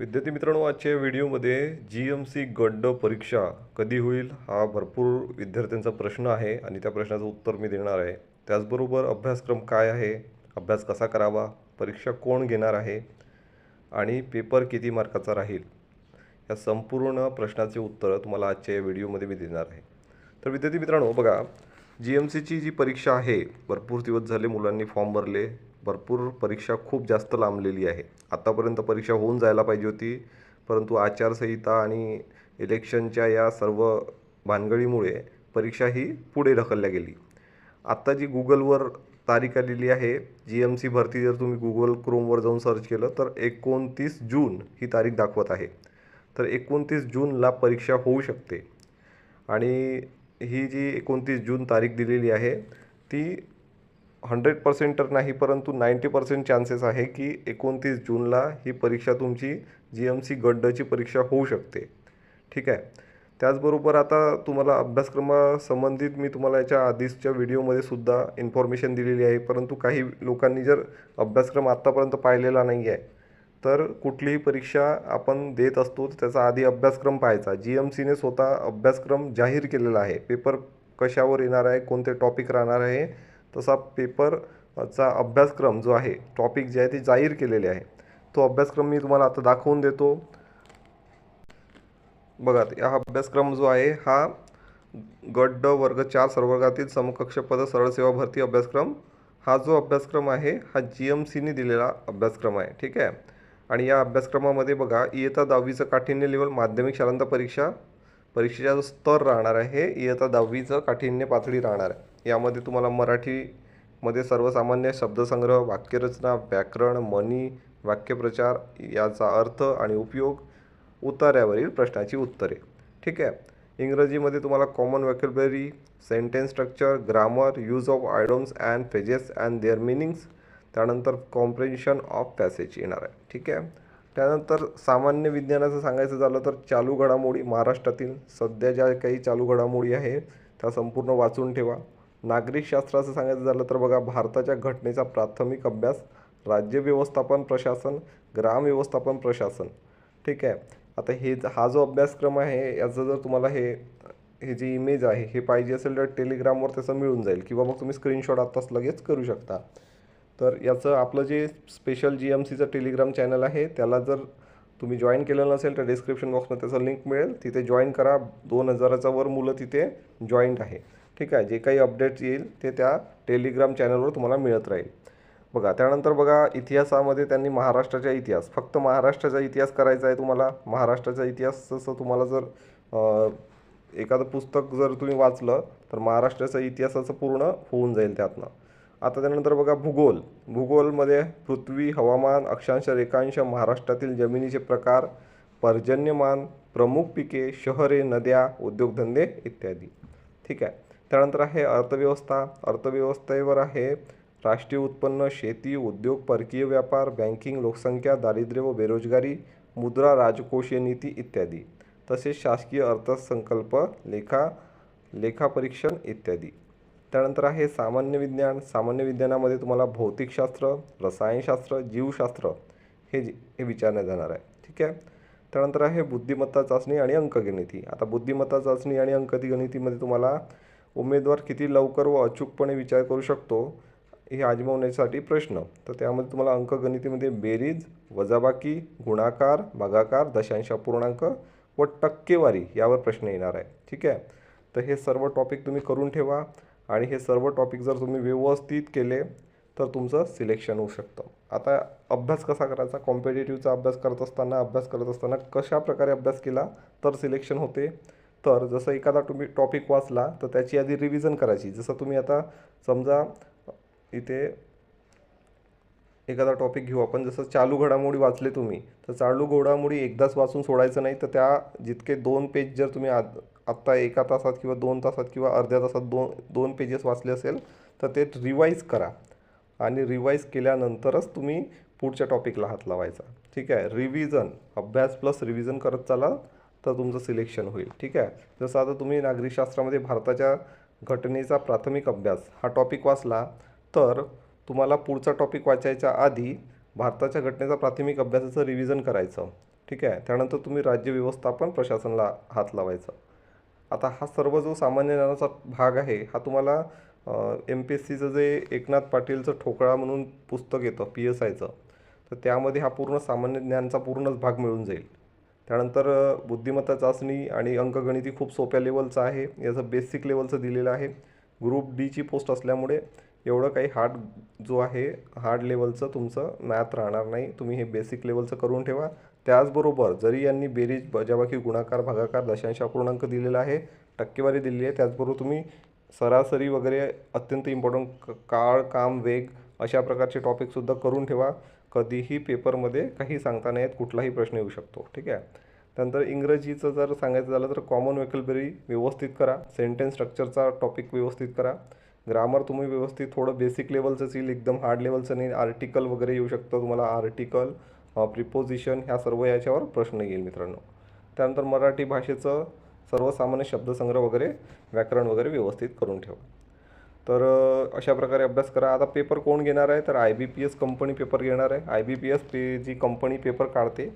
विद्यार्थी मित्रांनो आजच्या व्हिडिओमध्ये जी एम सी गड्ड परीक्षा कधी होईल हा भरपूर विद्यार्थ्यांचा प्रश्न आहे आणि त्या प्रश्नाचं उत्तर मी देणार आहे. त्याचबरोबर अभ्यासक्रम काय आहे? अभ्यास कसा करावा? परीक्षा कोण घेणार आहे? आणि पेपर किती मार्काचा राहील? या संपूर्ण प्रश्नाचे उत्तर तुम्हाला आजच्या या व्हिडिओमध्ये मी देणार आहे. तर विद्यार्थी मित्रांनो बघा जी एम सीची जी परीक्षा आहे भरपूर दिवस झाले मुलांनी फॉर्म भरले. भरपूर परीक्षा खूप जास्त लांबलेली आहे. आत्तापर्यंत परीक्षा होऊन जायला पाहिजे होती परंतु आचारसंहिता आणि इलेक्शनच्या या सर्व भानगडीमुळे परीक्षा ही पुढे ढकलल्या गेली. आत्ता जी गुगलवर तारीख आलेली आहे जी एम सी भरती जर तुम्ही गुगल क्रोमवर जाऊन सर्च केलं तर एकोणतीस जून ही तारीख दाखवत आहे. तर एकोणतीस जूनला परीक्षा होऊ शकते. आणि ही जी एकोणतीस जून तारीख दिलेली आहे ती हंड्रेड पर्सेंट तर नाही परंतु नाईंटी पर्सेंट चान्सेस आहे की एकोणतीस जूनला ही परीक्षा तुमची जी एम सी गड्डची परीक्षा होऊ शकते. ठीक आहे? त्याचबरोबर आता तुम्हाला अभ्यासक्रमासंबंधित मी तुम्हाला याच्या आधीच्या व्हिडिओमध्ये सुद्धा इन्फॉर्मेशन दिलेली आहे परंतु काही लोकांनी जर अभ्यासक्रम आत्तापर्यंत पाहिलेला नाही आहे तर कुठलीही परीक्षा आपण देत असतो त्याचा आधी अभ्यासक्रम पाहायचा. जी एम सीने स्वतः अभ्यासक्रम जाहीर केलेला आहे. पेपर कशावर येणार आहे कोणते टॉपिक राहणार आहे तसा पेपरचा अभ्यासक्रम जो आहे टॉपिक जे आहे ते जाहीर केलेले आहे. तो अभ्यासक्रम मी तुम्हाला आता दाखवून देतो. बघा हा अभ्यासक्रम जो आहे हा गट ड वर्ग चार सर्ववर्गातील समकक्ष पद सरळ सेवा भरती अभ्यासक्रम हा जो अभ्यासक्रम आहे हा जी एम सीने दिलेला अभ्यासक्रम आहे ठीक आहे? आणि या अभ्यासक्रमामध्ये बघा इयत्ता दहावीचं काठिण्य लेवल माध्यमिक शालांत परीक्षा परीक्षेचा जो स्तर राहणार आहे इयत्ता दहावीचं काठिण्य पातळी राहणार आहे. यामध्ये तुम्हाला मराठीमध्ये सर्वसामान्य शब्दसंग्रह वाक्यरचना व्याकरण म्हणी वाक्यप्रचार याचा अर्थ आणि उपयोग उतार्यावरील प्रश्नाची उत्तरे. ठीक आहे? इंग्रजीमध्ये तुम्हाला common vocabulary sentence structure grammar use of idioms and phrases and their meanings त्यानंतर कॉम्प्रेन्शन ऑफ पॅसेज येणार आहे. ठीक आहे? त्यानंतर सामान्य विज्ञानाचं सांगायचं झालं तर चालू घडामोडी महाराष्ट्रातील सध्या ज्या काही चालू घडामोडी आहे त्या संपूर्ण वाचून ठेवा. नागरिकशास्त्राचं सांगायचं झालं तर बघा भारताच्या घटनेचा प्राथमिक अभ्यास राज्य व्यवस्थापन प्रशासन ग्राम व्यवस्थापन प्रशासन. ठीक आहे? आता हे हा जो अभ्यासक्रम आहे याचं जर तुम्हाला हे हे जी इमेज आहे हे पाहिजे असेल तर टेलिग्रामवर त्याचं मिळून जाईल. किंवा मग तुम्ही स्क्रीनशॉट आत्ताच लगेच करू शकता. तर याचं आपलं जे स्पेशल जी एम सीचं टेलिग्राम चॅनल आहे त्याला जर तुम्ही जॉईन केलं नसेल तर डिस्क्रिप्शन बॉक्समध्ये त्याचं लिंक मिळेल. तिथे जॉईन करा. दोन हजाराचा वर मुलं तिथे जॉईंट आहे. ठीक आहे जे काही अपडेट्स येईल ते त्या टेलिग्राम चॅनलवर तुम्हाला मिळत राहील. बघा त्यानंतर बघा इतिहासामध्ये त्यांनी महाराष्ट्राचा इतिहास फक्त महाराष्ट्राचा इतिहास करायचा आहे तुम्हाला महाराष्ट्राचा इतिहास जसं तुम्हाला जर एखादं पुस्तक जर तुम्ही वाचलं तर महाराष्ट्राचा इतिहासाचं पूर्ण होऊन जाईल त्यातनं. आता त्यानंतर बघा भूगोल. भूगोलमध्ये पृथ्वी हवामान अक्षांश रेखांश महाराष्ट्रातील जमिनीचे प्रकार पर्जन्यमान प्रमुख पिके शहरे नद्या उद्योगधंदे इत्यादी. ठीक आहे. त्यानंतर आहे अर्थव्यवस्था. अर्थव्यवस्थेवर आहे राष्ट्रीय उत्पन्न शेती उद्योग परकीय व्यापार बँकिंग लोकसंख्या दारिद्र्य व बेरोजगारी मुद्रा राजकोषीय नीती इत्यादी. तसेच शासकीय अर्थसंकल्प लेखा लेखापरीक्षण इत्यादी. त्यानंतर आहे सामान्य विज्ञान. सामान्य विज्ञानामध्ये तुम्हाला भौतिकशास्त्र रसायनशास्त्र जीवशास्त्र हे हे विचारण्यात जाणार आहे. ठीक आहे? त्यानंतर आहे बुद्धिमत्ता चाचणी आणि अंकगणिती. आता बुद्धिमत्ता चाचणी आणि अंकगणितीमध्ये तुम्हाला उमेदवार किती लवकर व अचूकपणे विचार करू शकतो हे आजमावण्यासाठी प्रश्न. तर त्यामध्ये तुम्हाला अंकगणितीमध्ये बेरीज वजाबाकी गुणाकार भागाकार दशांश पूर्णांक व टक्केवारी यावर प्रश्न येणार आहे. ठीक आहे? तर हे सर्व टॉपिक तुम्ही करून ठेवा आणि हे सर्व टॉपिक जर तुम्ही व्यवस्थित केले तर तुमचं सिलेक्शन होऊ शकतं. आता अभ्यास कसा करायचा? कॉम्पिटेटिव्हचा अभ्यास करत असताना अभ्यास करत असताना कशा प्रकारे अभ्यास केला तर सिलेक्शन होते. तर जसं एखादा तुम्ही टॉपिक वाचला तर त्याची आधी रिव्हिजन करायची. जसं तुम्ही आता समजा इथे एखादा टॉपिक घेऊ आपण जसं चालू घडामोडी वाचले तुम्ही तर चालू घडामोडी एकदाच वाचून सोडायचं नाही तर त्या जितके दोन पेज जर तुम्ही आत आत्ता एका तासात किंवा दोन तासात किंवा अर्ध्या तासात दोन दोन पेजेस वाचले असेल तर ते रिवाईज करा. आणि रिवाईज केल्यानंतरच तुम्ही पुढच्या टॉपिकला हात लावायचा. ठीक आहे? रिव्हिजन अभ्यास प्लस रिव्हिजन करत चालाल तर तुमचं सिलेक्शन होईल. ठीक आहे? जसं आता तुम्ही नागरिकशास्त्रामध्ये भारताच्या घटनेचा प्राथमिक अभ्यास हा टॉपिक वाचला तर तुम्हाला पुढचा टॉपिक वाचायच्या आधी भारताच्या घटनेचा प्राथमिक अभ्यासाचं रिव्हिजन करायचं. ठीक आहे? त्यानंतर तुम्ही राज्य व्यवस्थापन प्रशासनाला हात लावायचं. आता हा सर्व जो सामान्य ज्ञानाचा भाग आहे हा तुम्हाला एम पी एस सीचं जे एकनाथ पाटीलचं ठोकळा म्हणून पुस्तक येतं पी एस आयचं तर त्यामध्ये हा पूर्ण सामान्य ज्ञानचा पूर्णच भाग मिळून जाईल. त्यानंतर बुद्धिमत्ता चाचणी आणि अंकगणिती खूप सोप्या लेवलचं आहे. याचं बेसिक लेवलचं दिलेलं आहे. ग्रुप डीची पोस्ट असल्यामुळे एवढं काही हार्ड जो आहे हार्ड लेवलचं तुमचं मॅथ राहणार नाही. तुम्ही हे बेसिक लेवलचं करून ठेवा. त्याचबरोबर जरी यांनी बेरीज वजाबाकी गुणाकार भागाकार दशांश अपूर्णांक दिलेला आहे टक्केवारी दिलेली आहे त्याचबरोबर तुम्ही सरासरी वगैरे अत्यंत इम्पॉर्टंट काळ काम वेग अशा प्रकारचे टॉपिकसुद्धा करून ठेवा. कधीही पेपरमध्ये काही सांगता नाही कुठलाही प्रश्न येऊ शकतो. ठीक आहे? त्यानंतर इंग्रजीचं जर सांगायचं झालं तर कॉमन वेकलबरी व्यवस्थित करा सेंटेन्स स्ट्रक्चरचा टॉपिक व्यवस्थित करा. ग्रामर तुम्ही व्यवस्थित थोडं बेसिक लेवलचंच येईल एकदम हार्ड लेवलचं नाही आर्टिकल वगैरे येऊ शकतं तुम्हाला आर्टिकल प्रिपोजिशन ह्या सर्व याच्यावर प्रश्न येईल मित्रांनो. त्यानंतर मराठी भाषेचं सर्वसामान्य शब्दसंग्रह वगैरे व्याकरण वगैरे व्यवस्थित करून ठेवा. तर अशा प्रकारे अभ्यास करा. आता पेपर कोण घेणार आहे? तर I B P S company paper घेणार आहे. आय बी पी एस पे जी कंपनी पेपर काढते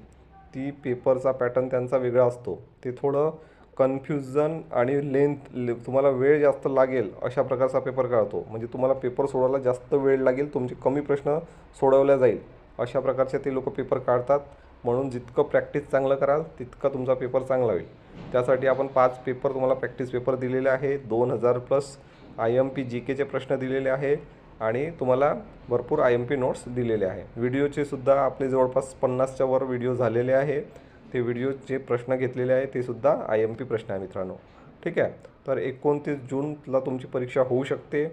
ती पेपरचा पॅटर्न त्यांचा वेगळा असतो. ते थोडं कन्फ्युजन आणि लेंथ ले तुम्हाला वेळ जास्त लागेल अशा प्रकारचा पेपर काढतो. म्हणजे तुम्हाला पेपर सोडवायला जास्त वेळ लागेल तुमचे कमी प्रश्न सोडवल्या जाईल. अशा प्रकारचे ते लोक पेपर काढतात. म्हणून जितकं प्रॅक्टिस चांगलं कराल तितका तुमचा पेपर चांगला होईल. त्यासाठी आपण पाच पेपर तुम्हाला प्रॅक्टिस पेपर दिलेले आहे. दोन हजार plus I M P G केचे प्रश्न दिलेले आहे आणि तुम्हाला भरपूर आय एम पी नोट्स दिलेले आहे. व्हिडिओचे सुद्धा आपले जवळपास पन्नासच्या वर व्हिडिओ झालेले आहे. ते व्हिडिओचे प्रश्न घेतलेले आहे ते सुद्धा आय एम पी प्रश्न आहे मित्रांनो. ठीक आहे? तर एकोणतीस जूनला तुमची परीक्षा होऊ शकते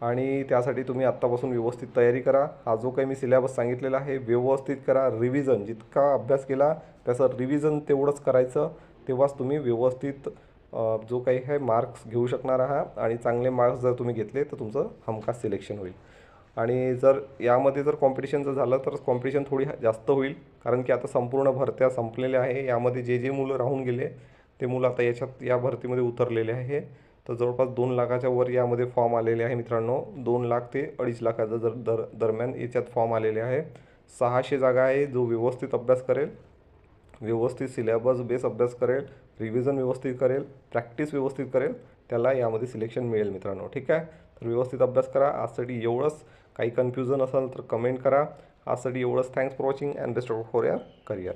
आणि त्यासाठी तुम्ही आत्तापासून व्यवस्थित तयारी करा. हा जो काही मी सिलेबस सांगितलेला आहे व्यवस्थित करा. रिव्हिजन जितका अभ्यास केला त्याचं रिव्हिजन तेवढंच करायचं. तेव्हाच तुम्ही व्यवस्थित जो काही आहे मार्क्स घेऊ शकणार आहात आणि चांगले मार्क्स जर तुम्ही घेतले तर तुमचं हमखास सिलेक्शन होईल. आणि जर यामध्ये जर कॉम्पिटिशनचं झालं तर कॉम्पिटिशन थोडी जास्त होईल. कारण की आता संपूर्ण भरत्या संपलेल्या आहे. यामध्ये जे जे मुलं राहून गेले ते मुलं आता याच्यात या भरतीमध्ये उतरलेले आहे. तर जवळपास दोन लाखाच्या वर यामध्ये फॉर्म आलेले आहे मित्रांनो. दोन लाख ते अडीच लाखाचा जर दर दरम्यान याच्यात फॉर्म आलेले आहे. सहाशे जागा आहे जो व्यवस्थित अभ्यास करेल. व्यवस्थित सिलेबस बेस अभ्यास करेल रिव्हिजन व्यवस्थित करेल प्रॅक्टिस व्यवस्थित करेल त्याला यामध्ये सिलेक्शन मिळेल मित्रांनो ठीक आहे? तर व्यवस्थित अभ्यास करा. आजसाठी एवढंच. काही कन्फ्युजन असेल तर कमेंट करा. आजसाठी एवढंच. Thanks for watching and best of for your career